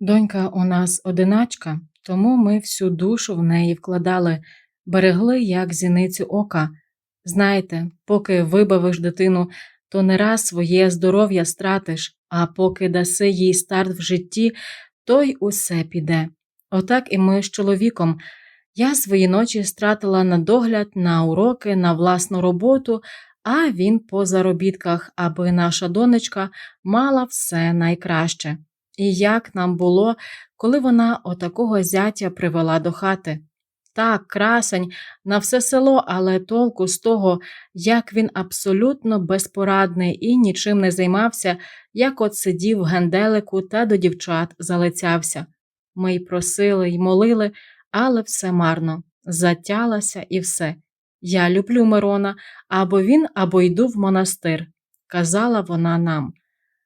Донька у нас одиначка, тому ми всю душу в неї вкладали, берегли, як зіницю ока. Знаєте, поки вибавиш дитину, то не раз своє здоров'я стратиш, а поки даси їй старт в житті, то й усе піде. Отак і ми з чоловіком. Я свої ночі стратила на догляд, на уроки, на власну роботу, а він по заробітках, аби наша донечка мала все найкраще. І як нам було, коли вона отакого зятя привела до хати. Так, красень на все село, але толку з того, як він абсолютно безпорадний і нічим не займався, як от сидів в генделику та до дівчат залицявся. Ми й просили, й молили, але все марно. Затялася і все. Я люблю Мирона, або він, або йду в монастир, казала вона нам.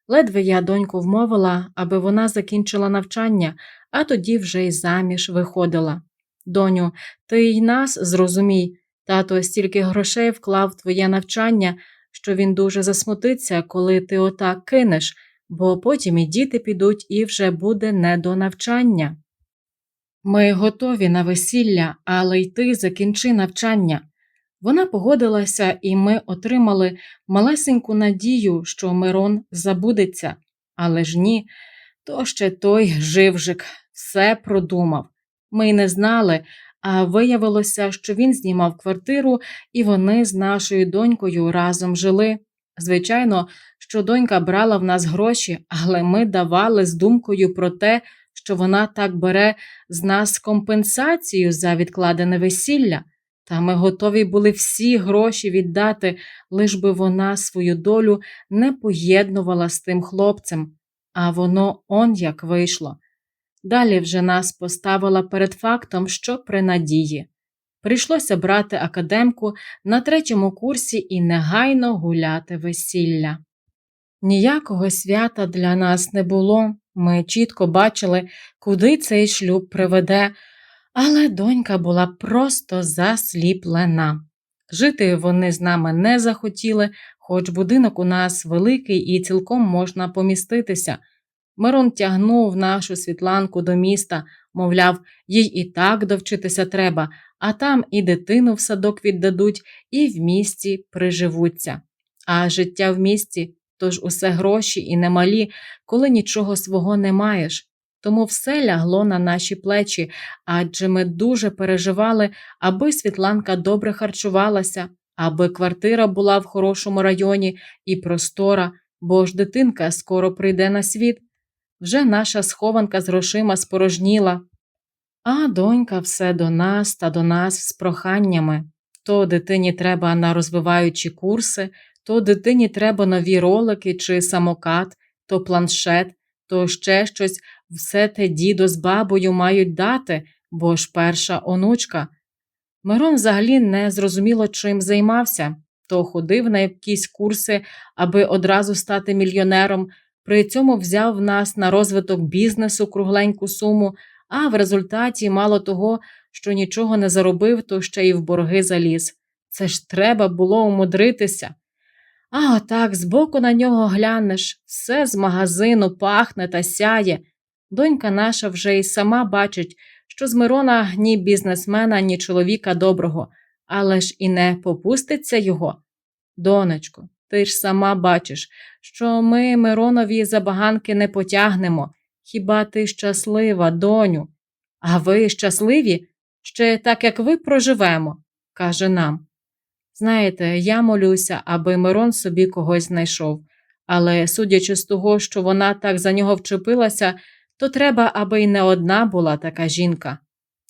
Ледве я доньку вмовила, аби вона закінчила навчання, а тоді вже й заміж виходила. Доню, ти й нас зрозумій, тато стільки грошей вклав в твоє навчання, що він дуже засмутиться, коли ти отак кинеш, бо потім і діти підуть, і вже буде не до навчання. Ми готові на весілля, але й ти закінчи навчання. Вона погодилася, і ми отримали малесеньку надію, що Мирон забудеться. Але ж ні, то ще той живжик все продумав. Ми й не знали, а виявилося, що він знімав квартиру, і вони з нашою донькою разом жили. Звичайно, що донька брала в нас гроші, але ми давали з думкою про те, що вона так бере з нас компенсацію за відкладене весілля. Та ми готові були всі гроші віддати, лиш би вона свою долю не поєднувала з тим хлопцем, а воно он як вийшло. Далі вже нас поставила перед фактом, що при надії. Прийшлося брати академку на третьому курсі і негайно гуляти весілля. Ніякого свята для нас не було, ми чітко бачили, куди цей шлюб приведе, але донька була просто засліплена. Жити вони з нами не захотіли, хоч будинок у нас великий і цілком можна поміститися. Мирон тягнув нашу світланку до міста, мовляв, їй і так довчитися треба, а там і дитину в садок віддадуть, і в місті приживуться. А життя в місті тож усе гроші і немалі, коли нічого свого не маєш. Тому все лягло на наші плечі, адже ми дуже переживали, аби Світланка добре харчувалася, аби квартира була в хорошому районі і простора, бо ж дитинка скоро прийде на світ. Вже наша схованка з грошима спорожніла, а донька все до нас та до нас з проханнями. То дитині треба на розвиваючі курси, то дитині треба нові ролики чи самокат, то планшет, то ще щось, все те дідо з бабою мають дати, бо ж перша онучка. Мирон взагалі не зрозуміло, чим займався, то ходив на якісь курси, аби одразу стати мільйонером, при цьому взяв в нас на розвиток бізнесу кругленьку суму, а в результаті, мало того, що нічого не заробив, то ще й в борги заліз. Це ж треба було умудритися. А отак збоку на нього глянеш, все з магазину пахне та сяє. Донька наша вже й сама бачить, що з Мирона ні бізнесмена, ні чоловіка доброго, але ж і не попуститься його. Донечко, ти ж сама бачиш, що ми Миронові забаганки не потягнемо. Хіба ти щаслива, доню? А ви щасливі? Ще так, як ви проживемо, каже нам. Знаєте, я молюся, аби Мирон собі когось знайшов, але, судячи з того, що вона так за нього вчепилася, то треба, аби й не одна була така жінка.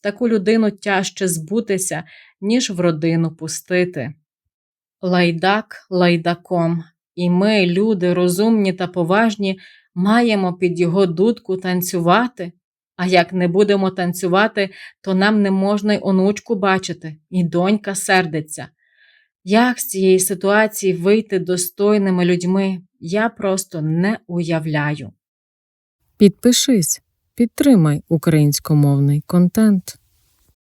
Таку людину тяжче збутися, ніж в родину пустити. Лайдак лайдаком, і ми, люди розумні та поважні, маємо під його дудку танцювати. А як не будемо танцювати, то нам не можна й онучку бачити, і донька сердиться. Як з цієї ситуації вийти достойними людьми, я просто не уявляю. Підпишись, підтримай українськомовний контент.